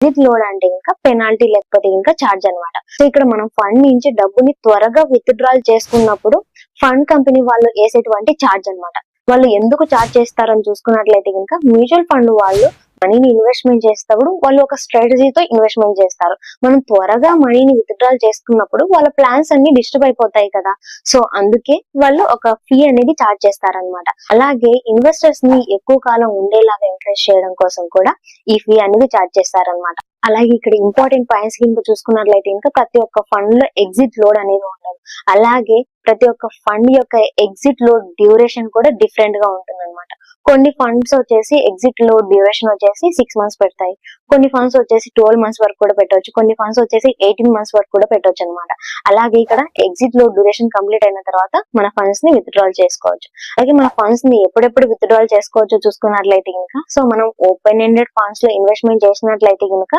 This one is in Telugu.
ఎగ్జిట్ లోడ్ అంటే ఇంకా పెనాల్టీ లేకపోతే ఇంకా ఛార్జ్ అన్నమాట. సో ఇక్కడ మనం ఫండ్ నుంచి డబ్బుని త్వరగా విత్డ్రాల్ చేసుకున్నప్పుడు ఫండ్ కంపెనీ వాళ్ళు వేసేటువంటి ఛార్జ్ అన్నమాట. వాళ్ళు ఎందుకు ఛార్జ్ చేస్తారని చూసుకున్నట్లయితే ఇంకా మ్యూచువల్ ఫండ్ వాళ్ళు మనీని ఇన్వెస్ట్మెంట్ చేసేటప్పుడు వాళ్ళు ఒక స్ట్రాటజీతో ఇన్వెస్ట్మెంట్ చేస్తారు. మనం త్వరగా మనీని విత్డ్రాల్ చేసుకున్నప్పుడు వాళ్ళ ప్లాన్స్ అన్ని డిస్టర్బ్ అయిపోతాయి కదా. సో అందుకే వాళ్ళు ఒక ఫీ అనేది చార్జ్ చేస్తారనమాట అలాగే ఇన్వెస్టర్స్ని ఎక్కువ కాలం ఉండేలాగా ఎంకరేజ్ చేయడం కోసం కూడా ఈ ఫీ అనేది చార్జ్ చేస్తారనమాట అలాగే ఇక్కడ ఇంపార్టెంట్ పాయింట్స్ కింద చూసుకున్నట్లయితే ఇంకా ప్రతి ఒక్క ఫండ్లో ఎగ్జిట్ లోడ్ అనేది ఉండదు. అలాగే ప్రతి ఒక్క ఫండ్ యొక్క ఎగ్జిట్ లోడ్ డ్యూరేషన్ కూడా డిఫరెంట్గా ఉంటుంది. కొన్ని ఫండ్స్ వచ్చేసి ఎగ్జిట్లో డ్యూరేషన్ వచ్చేసి సిక్స్ మంత్స్ పెడతాయి. కొన్ని ఫండ్స్ వచ్చేసి ట్వెల్వ్ మంత్స్ వరకు కూడా పెట్టవచ్చు. కొన్ని ఫండ్స్ వచ్చేసి ఎయిటీన్ మంత్స్ వరకు కూడా పెట్టవచ్చు అనమాట అలాగే ఇక్కడ ఎగ్జిట్లో డ్యూరేషన్ కంప్లీట్ అయిన తర్వాత మన ఫండ్స్ని విత్డ్రాల్ చేసుకోవచ్చు. అలాగే మన ఫండ్స్ని ఎప్పుడెప్పుడు విత్డ్రాల్ చేసుకోవచ్చు చూసుకున్నట్లయితే ఇంకా సో మనం ఓపెన్ ఎండెడ్ ఫండ్స్లో ఇన్వెస్ట్మెంట్ చేసినట్లయితే కనుక